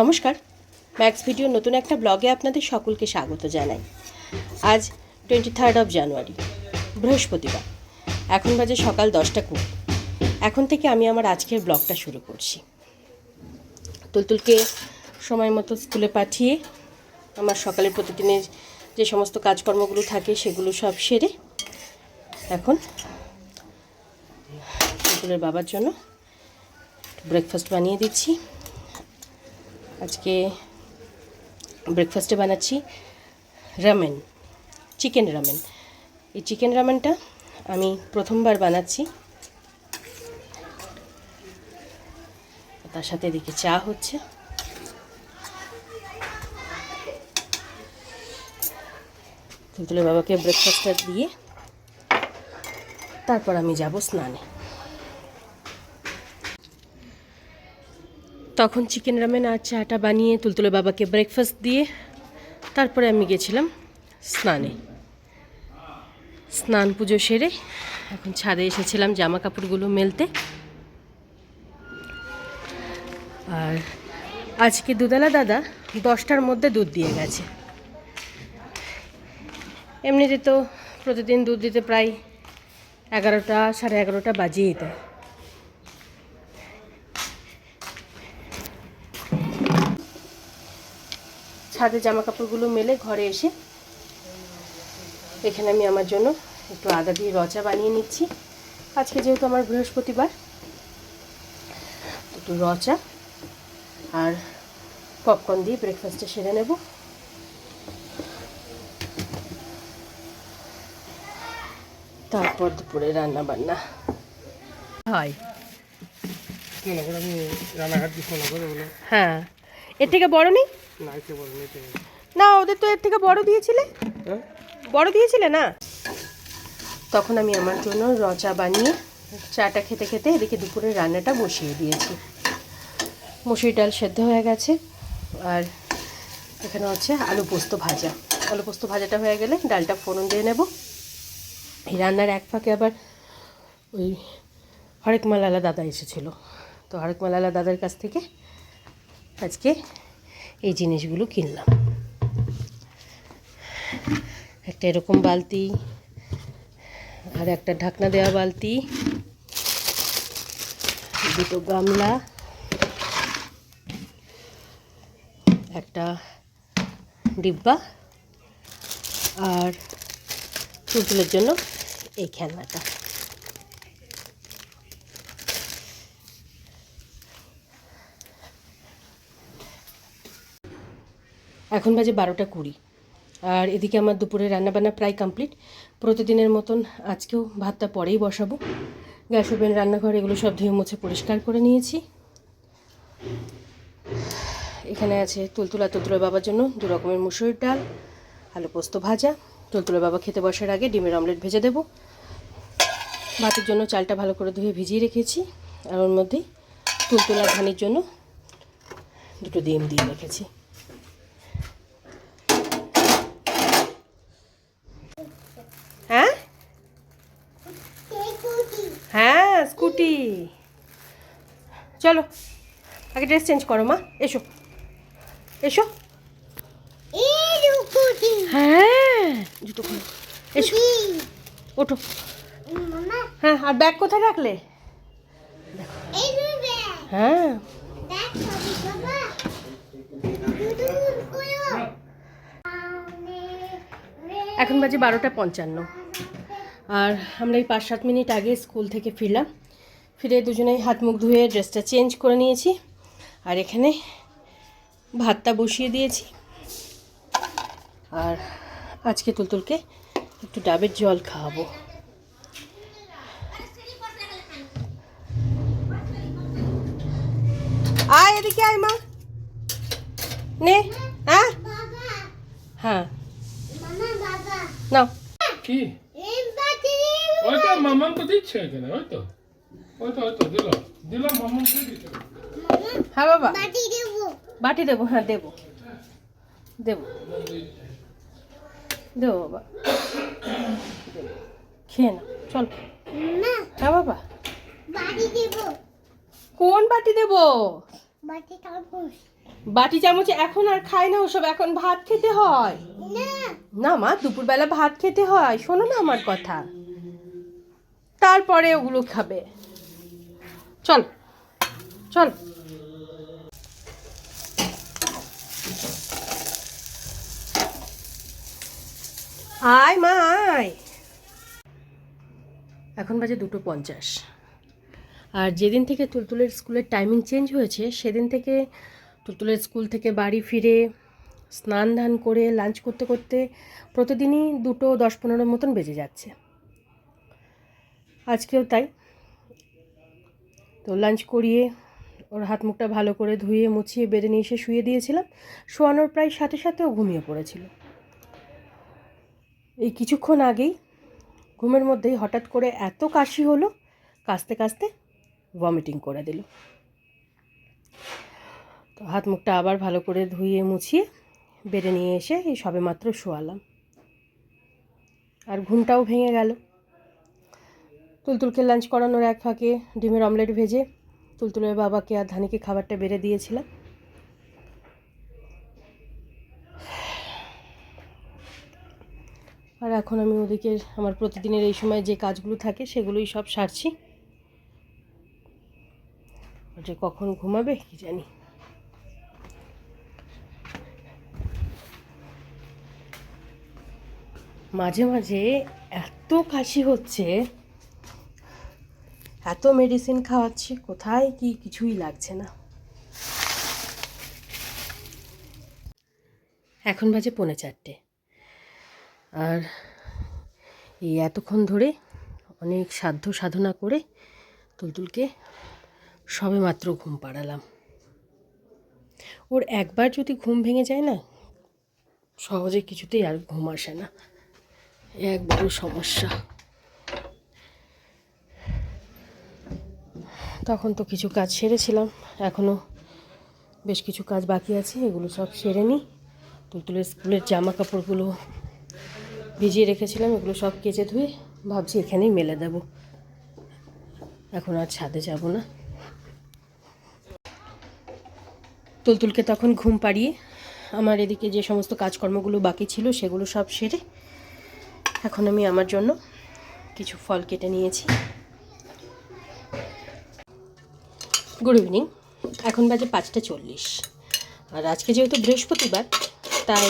নমস্কার। Max video নতুন একটা ব্লগে আপনাদের সকলকে স্বাগত জানাই। আজ টোয়েন্টি থার্ড অফ জানুয়ারি বৃহস্পতিবার। এখন বাজে সকাল দশটা কুড়ি। এখন থেকে আমি আমার আজকের ব্লগটা শুরু করছি। তুলতুলকে সময় মতো স্কুলে পাঠিয়ে আমার সকালের প্রতিদিনের যে সমস্ত কাজকর্মগুলো থাকে সেগুলো সব সেরে এখন তুলতুলের বাবার জন্য ব্রেকফাস্ট বানিয়ে দিচ্ছি। আজকে ব্রেকফাস্টে বানাচ্ছি রামেন চিকেন রামেন এই চিকেন রামেনটা আমি প্রথমবার বানাচ্ছি। তার সাথে এদিকে চা হচ্ছে। তুলতুলে বাবাকে ব্রেকফাস্টটা দিয়ে তারপর আমি যাব স্নানে। তখন চিকেন রামেন আর চাটা বানিয়ে তুলতুলে বাবাকে ব্রেকফাস্ট দিয়ে তারপরে আমি গেছিলাম স্নানে। স্নান পুজো সেরে এখন ছাদে এসেছিলাম জামা কাপড়গুলো মেলতে। আর আজকে দুধেলা দাদা দশটার মধ্যে দুধ দিয়ে গেছে। এমনিতে তো প্রতিদিন দুধ দিতে প্রায় এগারোটা, সাড়ে এগারোটা বাজিয়েই দেয়। ছাদে জামা কাপড়গুলো মেলে ঘরে এসে এখানে আমি আমার জন্য একটু আদা দিয়ে রচা বানিয়ে নিচ্ছি। আজকে যেহেতু আমার বৃহস্পতিবার একটু রচা আর পপকর্ন দিয়ে ব্রেকফাস্টে সেরে নেব। তারপর দুপুরে রান্না বান্না হয় হ্যাঁ। এর থেকে বড় নেই? না ওদের তো এর থেকে বড় দিয়েছিলে? হ্যাঁ? বড় দিয়েছিলে না? তখন আমি আমার জন্য রচা বানিয়ে চাটা খেতে খেতে এদিকে দুপুরে রান্নাটা বসিয়ে দিয়েছি। মুসুরি ডাল সেদ্ধ হয়ে গেছে আর এখানে হচ্ছে আলু পোস্ত ভাজা। আলু পোস্ত ভাজাটা হয়ে গেলে ডালটা ফোড়ন দিয়ে নেব। এই রান্নার এক ফাঁকে আবার ওই হরেক মালালা দাদা এসেছিল। তো হরেক মালালা দাদার কাছ থেকে আজকে এই জিনিসগুলো কিনলাম। একটা এরকম বালতি আর একটা ঢাকনা দেওয়া বালতি, দুটো গামলা, একটা ডিব্বা আর তুলতুলের জন্য এই খেলনাটা। এখন বাজে বারোটা কুড়ি। আর এদিকে আমার দুপুরে রান্নাবান্না প্রায় কমপ্লিট। প্রতিদিনের মতন আজকেও ভাতটা পরেই বসাবো। গ্যাস ওভেন, রান্নাঘর, এগুলো সব ধুয়ে মুছে পরিষ্কার করে নিয়েছি। এখানে আছে তুলতুলা তুলতুলা বাবার জন্য দু রকমের মুসুরির ডাল, আলু পোস্ত ভাজা। তুলতুলা বাবা খেতে বসার আগে ডিমের অমলেট ভেজে দেবো। ভাতের জন্য চালটা ভালো করে ধুয়ে ভিজিয়ে রেখেছি। আর ওর মধ্যেই তুলতুলা ধানের জন্য দুটো ডিম দিয়ে রেখেছি হ্যাঁ স্কুটি চলো, আগে ড্রেস চেঞ্জ করো মা। এসো। এসো। হ্যাঁ জুতো এসো। ওঠো। হ্যাঁ আর ব্যাগ কোথায় রাখলে? হ্যাঁ। এখন বাজে বারোটা পঞ্চান্ন। আর আমরা এই পাঁচ সাত মিনিট আগে স্কুল থেকে ফিরলাম। ফিরে দুজনেই হাত মুখ ধুয়ে ড্রেসটা চেঞ্জ করে নিয়েছি। আর এখানে ভাতটা বসিয়ে দিয়েছি। আর আজকে তুলতুলকে একটু ডাবের জল খাওয়াবো। আয় এদিকে আয় মা। নে হ্যাঁ? হ্যাঁ। নাও। কি? ওই তো মামাকে দিচ্ছে এখানে ওই তো। হ্যাঁ বাবা। বাটি দেবো। হ্যাঁ দেবো। দেবো। দেবো বাবা। খেয়ে না চল। হ্যাঁ বাবা। কোন বাটি দেবো? বাটি চামচ এখন আর খায় না ওসব এখন ভাত খেতে হয়। না। না মা দুপুরবেলা ভাত খেতে হয়। শোনো না আমার কথা। তারপরে ওগুলো খাবে। চল চল। আয় মা, আয়। এখন বাজে দুটো পঞ্চাশ। আর যেদিন থেকে তুলতুলের স্কুলের টাইমিং চেঞ্জ হয়েছে, সেদিন থেকে তুলতুলের স্কুল থেকে বাড়ি ফিরে, স্নান ধান করে লাঞ্চ করতে করতে প্রতিদিনই দুটো দশ পনেরো মতন বেজে যাচ্ছে। আজকেও তাই। তো লাঞ্চ করিয়ে ওর হাত মুখটা ভালো করে ধুয়ে, মুছিয়ে, বেড়ে নিয়ে এসে শুয়ে দিয়েছিলাম। শোয়ানোর প্রায় সাথে সাথেও ঘুমিয়ে পড়েছিল। এই কিছুক্ষণ আগেই ঘুমের মধ্যেই হঠাৎ করে এত কাশি হলো, কাশতে কাশতে ভমিটিং করে দিল। তো হাত মুখটা আবার ভালো করে ধুয়ে, মুছিয়ে, বেড়ে নিয়ে এসে এই সবে মাত্র শোয়ালাম। আর ঘুমটাও ভেঙে গেল। তুলতুলকে লাঞ্চ করানোর এক ফাঁকে ডিমের অমলেট ভেজে তুলতুলের বাবাকে আর ধানিকে খাবারটা বেড়ে দিয়েছিলাম। আর এখন আমি ওদিকে আমার প্রতিদিনের এই সময় যে কাজগুলো থাকে সেগুলোই সব সারছি। যে কখন ঘুমাবে, কি জানি। মাঝে মাঝে এত কাশি হচ্ছে এত মেডিসিন খাওয়াচ্ছি, কোথায় কি কিছুই লাগছে না। এখন বাজে পৌনে চারটে। আর এই এতক্ষণ ধরে অনেক সাধ্য সাধনা করে তুলতুলকে সবে মাত্র ঘুম পাড়ালাম। ওর একবার যদি ঘুম ভেঙে যায় না, সহজে কিছুতেই আর ঘুম আসে না। এক বড় সমস্যা। তখন তো কিছু কাজ সেরেছিলাম। এখনও বেশ কিছু কাজ বাকি আছে, এগুলো সব সেরে নিই। তুলতুলের স্কুলের জামা কাপড়গুলো ভিজিয়ে রেখেছিলাম, এগুলো সব কেচে ধুয়ে ভাবছি এখানেই মেলে দেব। এখন আর ছাদে যাব না। তুলতুলকে তখন ঘুম পাড়িয়ে আমার এদিকে যে সমস্ত কাজকর্মগুলো বাকি ছিল, সেগুলো সব সেরে এখন আমি আমার জন্য কিছু ফল কেটে নিয়েছি। গুড ইভিনিং এখন বাজে পাঁচটা চল্লিশ। আর আজকে যেহেতু বৃহস্পতিবার, তাই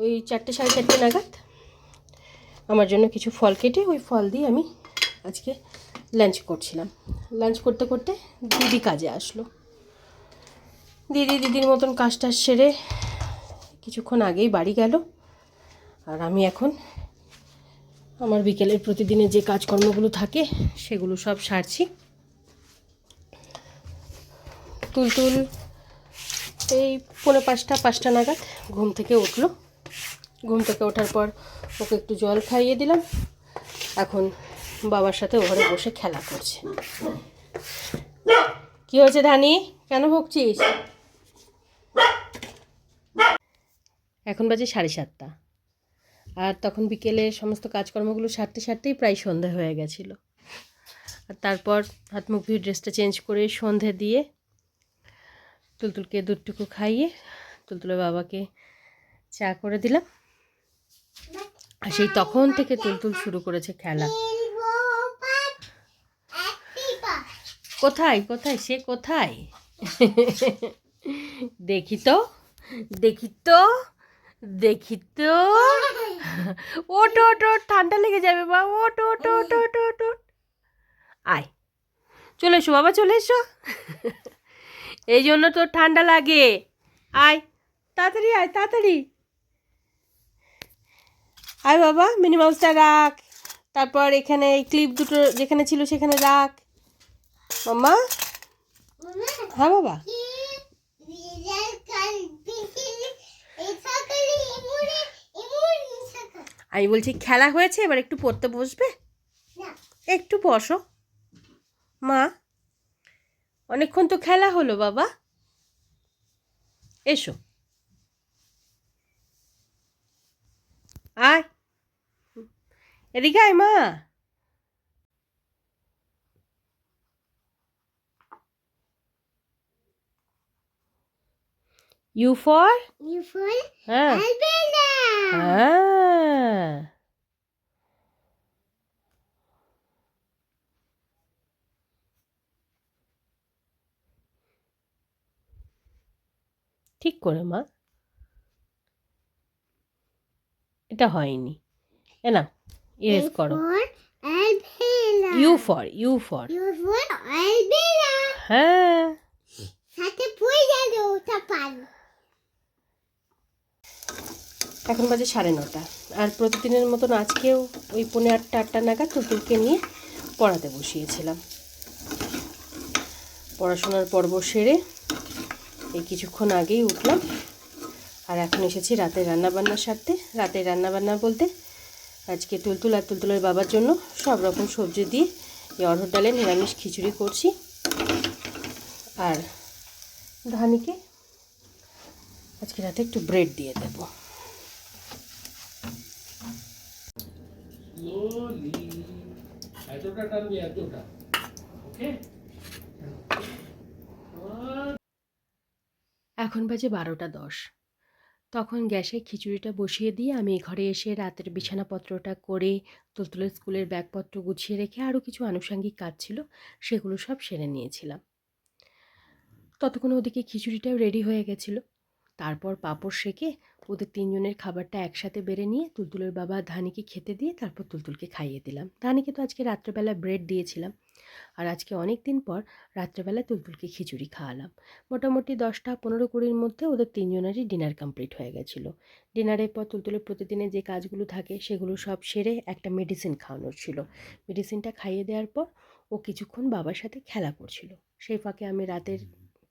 ওই চারটে সাড়ে চারটে নাগাদ আমার জন্য কিছু ফল কেটে ওই ফল দিয়ে আমি আজকে লাঞ্চ করছিলাম। লাঞ্চ করতে করতে দিদি কাজে আসলো। দিদি দিদির মতন কাজটা সেরে কিছুক্ষণ আগেই বাড়ি গেল। আর আমি এখন আমার বিকেলের প্রতিদিনের যে কাজকর্মগুলো থাকে, সেগুলো সব সারছি। তুলতুল। এই পৌনে পাঁচটা পাঁচটা নাগাদ ঘুম থেকে উঠল। ঘুম থেকে ওঠার পর ওকে একটু জল খাইয়ে দিলাম। এখন বাবার সাথে ঘরে বসে খেলা করছে। কি হয়েছে ধানি? কেন ভুগছিস? এখন বাজে সাড়ে সাতটা। আর তখন বিকেলে সমস্ত কাজকর্মগুলো সারতে সারতেই প্রায় সন্ধ্যা হয়ে গেছিল। আর তারপর হাত মুখ ধুয়ে ড্রেসটা চেঞ্জ করে সন্ধে দিয়ে তুলতুলকে দুধটুকু খাইয়ে তুলতুলের বাবাকে চা করে দিলাম। আর সেই তখন থেকে তুলতুল শুরু করেছে খেলা। কোথায় কোথায়, সে কোথায়? দেখি তো দেখি তো দেখি তো। ওট ওট ঠান্ডা লেগে যাবে বা ওট ওট ওট ওট ওট আয়, চলে এসো বাবা, চলে এসো। এই জন্য তোর ঠান্ডা লাগে। আয় তাড়াতাড়ি আয় তাড়াতাড়ি। আয় বাবা মিনি মাউসটা রাখ। তারপর এখানে এই ক্লিপ দুটো যেখানে ছিল সেখানে রাখ। মাম্মা? হ্যাঁ বাবা। আমি বলছি খেলা হয়েছে? এবার একটু পড়তে বসবে? একটু বসো। মা? অনেকক্ষণ তো খেলা হলো বাবা। এসো। আয়। এদিকে আয় মা। ইউ ফর You for হ্যাঁ। হ্যাঁ। ঠিক করে মা। এটা হয়নি। এ না ইরেজ করো. ইউ ফর ইউ ফর হ্যাঁ। এখন বাজে সাড়ে নটা। আর প্রতিদিনের মতন আজকেও ওই পৌনে আটটা আটটা নাগাদ টুটুলকে নিয়ে পড়াতে বসিয়েছিলাম। পড়াশোনার পর্ব সেরে এই কিছুক্ষণ আগেই উঠলাম। আর এখন এসেছি রাতের রান্নাবান্না সারতে রাতের রান্নাবান্না বলতে আজকে তুলতুল আর তুলতুলের বাবার জন্য সব রকম সবজি দিয়ে এই অরহর ডালে নিরামিষ খিচুড়ি করছি। আর ধানিকে আজকে রাতে একটু ব্রেড দিয়ে দেবো। এতটা টানবি, এতটা। ওকে এখন বাজে বারোটা দশ। তখন গ্যাসে খিচুড়িটা বসিয়ে দিয়ে আমি ঘরে এসে রাতের বিছানাপত্রটা করে তুলতুলের স্কুলের ব্যাগপত্র গুছিয়ে রেখে আরও কিছু আনুষাঙ্গিক কাজ ছিল, সেগুলো সব সেরে নিয়েছিলাম। ততক্ষণ ওদিকে খিচুড়িটাও রেডি হয়ে গেছিল। তারপর পাঁপড় সেকে ওদের তিনজনের খাবারটা একসাথে বেড়ে নিয়ে তুলতুলের বাবা ধানিকে খেতে দিয়ে তারপর তুলতুলকে খাইয়ে দিলাম। ধানিকে তো আজকে রাত্রেবেলা ব্রেড দিয়েছিলাম। আর আজকে অনেক দিন পর রাত্রেবেলা তুলতুলকে খিচুড়ি খাওয়ালাম। মোটামুটি দশটা পনেরো কুড়ির মধ্যে ওদের তিনজনেরই ডিনার কমপ্লিট হয়ে গেছিল। ডিনারের পর তুলতুলের প্রতিদিনের যে কাজগুলো থাকে সেগুলো সব সেরে একটা মেডিসিন খাওয়ানোর ছিল। মেডিসিনটা খাইয়ে দেওয়ার পর ও কিছুক্ষণ বাবার সাথে খেলা করছিল। সেই ফাঁকে আমি রাতের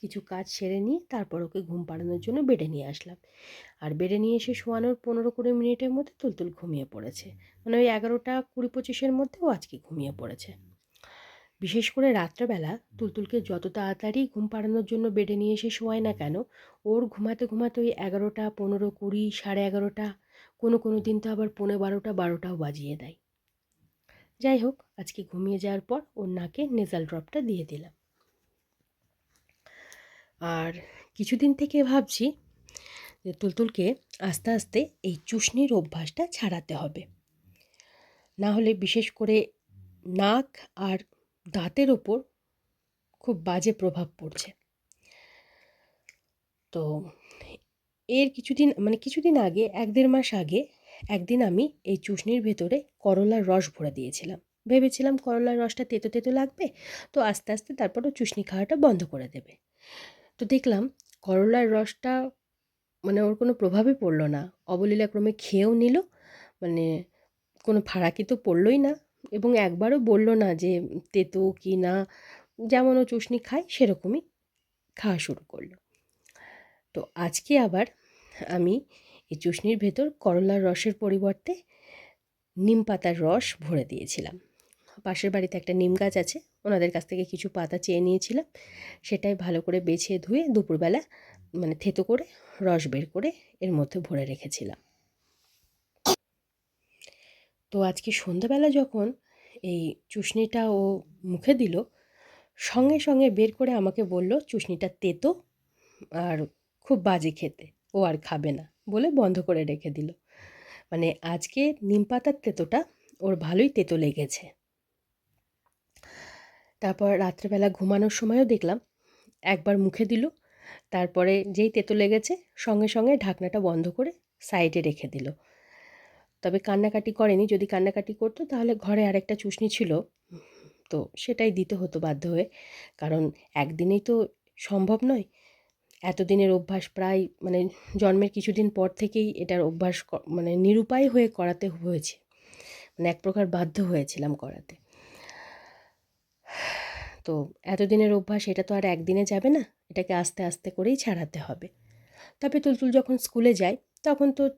কিছু কাজ সেরে নিয়ে তারপর ওকে ঘুম পাড়ানোর জন্য বেডে নিয়ে আসলাম। আর বেডে নিয়ে এসে শোয়ানোর পনেরো কুড়ি মিনিটের মধ্যে তুলতুল ঘুমিয়ে পড়েছে। মানে ওই এগারোটা কুড়ি পঁচিশের মধ্যে ও আজকে ঘুমিয়ে পড়েছে। বিশেষ করে রাত্রেবেলা তুলতুলকে যত তাড়াতাড়ি ঘুম পাড়ানোর জন্য বেডে নিয়ে এসে শোয়ায় না কেন, ওর ঘুমাতে ঘুমাতে ওই এগারোটা, পনেরো কুড়ি, সাড়ে এগারোটা, কোনো কোনো দিন তো আবার পনেরো বারোটা, বারোটাও বাজিয়ে দেয়। যাই হোক, আজকে ঘুমিয়ে যাওয়ার পর ওর নাকে নেজাল ড্রপটা দিয়ে দিলাম। আর কিছুদিন থেকে ভাবছি যে তুলতুলকে আস্তে আস্তে এই চুষনির অভ্যাসটা ছাড়াতে হবে। না হলে বিশেষ করে নাক আর দাঁতের ওপর খুব বাজে প্রভাব পড়ছে। তো এর কিছুদিন মানে কিছুদিন আগে, এক দেড় মাস আগে, একদিন আমি এই চুষনির ভেতরে করলার রস ভরে দিয়েছিলাম। ভেবেছিলাম করলার রসটা তেতো তেতো লাগবে, তো আস্তে আস্তে তারপর ও চুষনি খাওয়াটা বন্ধ করে দেবে। তো দেখলাম করলার রসটা মানে ওর কোনো প্রভাবই পড়ল না। অবলীলাক্রমে খেয়েও নিল মানে কোনো ফারাকি তো পড়লই না এবং একবারও বলল না যে তেতো কি না, যেমন ও চুষনি খায় সেরকমই খাওয়া শুরু করল। তো আজকে আবার আমি এই চুষনির ভেতর করলার রসের পরিবর্তে নিম পাতার রস ভরে দিয়েছিলাম। পাশের বাড়িতে একটা নিম গাছ আছে ওনাদের কাছ থেকে কিছু পাতা চেয়ে নিয়েছিলাম। সেটাই ভালো করে বেছে ধুয়ে দুপুরবেলা মানে থেতো করে, রস বের করে এর মধ্যে ভরে রেখেছিলাম। তো আজকে সন্ধ্যাবেলা যখন এই চুষনিটা ও মুখে দিল, সঙ্গে সঙ্গে বের করে আমাকে বলল, চুষনিটা তেতো আর খুব বাজে খেতে, ও আর খাবে না, বলে বন্ধ করে রেখে দিল। মানে আজকে নিম পাতার তেতোটা ওর ভালোই তেতো লেগেছে। তারপর রাত্রেবেলা ঘুমানোর সময়ও দেখলাম। একবার মুখে দিল, তারপরে যেই তেতো লেগেছে সঙ্গে সঙ্গে ঢাকনাটা বন্ধ করে সাইডে রেখে দিল। তবে কান্নাকাটি করেনি, যদি কান্নাকাটি করতো তাহলে ঘরে আরেকটা চুষনি ছিল, তো সেটাই দিতে হতো বাধ্য হয়ে। কারণ একদিনেই তো সম্ভব নয়। এতদিনের অভ্যাস প্রায় মানে জন্মের কিছুদিন পর থেকেই এটার অভ্যাস মানে নিরুপায় হয়ে করাতে হয়েছে। মানে এক প্রকার বাধ্য হয়েছিলাম করাতে। তো এতদিনের অভ্যাস, এটা তো আর একদিনে যাবে না। এটাকে আস্তে আস্তে করেই ছাড়াতে হবে। তবে তুলতুল যখন স্কুলে যায়, তখন তো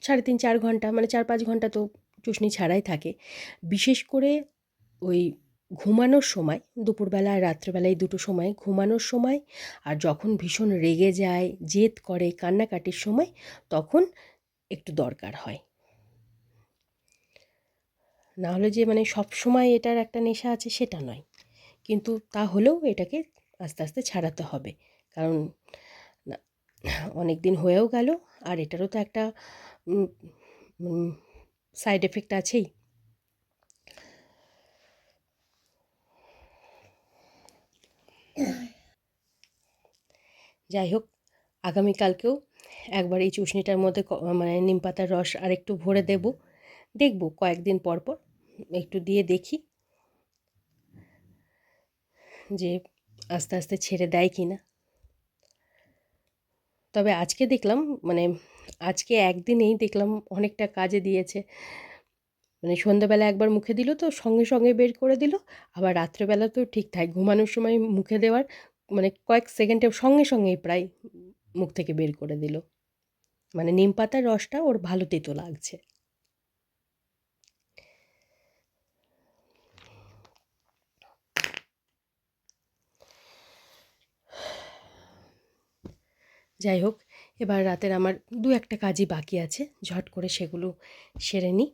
সাড়ে তিন, চার ঘণ্টা মানে চার, পাঁচ ঘণ্টা তো টুসনি ছাড়াই থাকে। বিশেষ করে ওই ঘুমানোর সময়, দুপুরবেলা আর রাত্রেবেলা এই দুটো সময়, ঘুমানোর সময় আর যখন ভীষণ রেগে যায়, জেদ করে কান্নাকাটির সময়, তখন একটু দরকার হয়। না হলে যে মানে সব সময় এটার একটা নেশা আছে সেটা নয়। কিন্তু তা হলেও এটাকে আস্তে আস্তে ছাড়াতে হবে। কারণ অনেক দিন হয়েও গেল আর এটারও তো একটা সাইড এফেক্ট আছেই। যাই হোক, আগামীকালকেও একবার এই চুষনিটার মধ্যে মানে নিম পাতার রস আর একটু ভরে দেব। দেখব কয়েকদিন পর পর, একটু দিয়ে দেখি যে আস্তে আস্তে ছেড়ে দেয় কি না। তবে আজকে দেখলাম মানে আজকে একদিনেই দেখলাম অনেকটা কাজে দিয়েছে। মানে সন্ধ্যাবেলা একবার মুখে দিল তো সঙ্গে সঙ্গে বের করে দিল, আবার রাত্রেবেলা তো ঠিকঠাক ঘুমানোর সময় মুখে দেওয়ার মানে কয়েক সেকেন্ডে সঙ্গে সঙ্গেই প্রায় মুখ থেকে বের করে দিল। মানে নিম পাতার রসটা ওর ভালো তেতো লাগছে। যাই হোক, এবার রাতের আমার দু একটা কাজই বাকি আছে, ঝট করে সেগুলো সেরে নিই।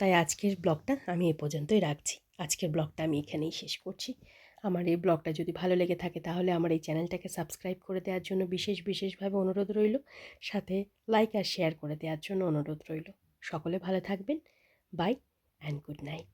তাই আজকের ব্লগটা আমি এ পর্যন্তই রাখছি। আজকের ব্লগটা আমি এখানেই শেষ করছি। আমার এই ব্লগটা যদি ভালো লেগে থাকে তাহলে আমার এই চ্যানেলটাকে সাবস্ক্রাইব করে দেওয়ার জন্য বিশেষ বিশেষভাবে অনুরোধ রইল। সাথে লাইক আর শেয়ার করে দেওয়ার জন্য অনুরোধ রইল। সকলে ভালো থাকবেন। By and good night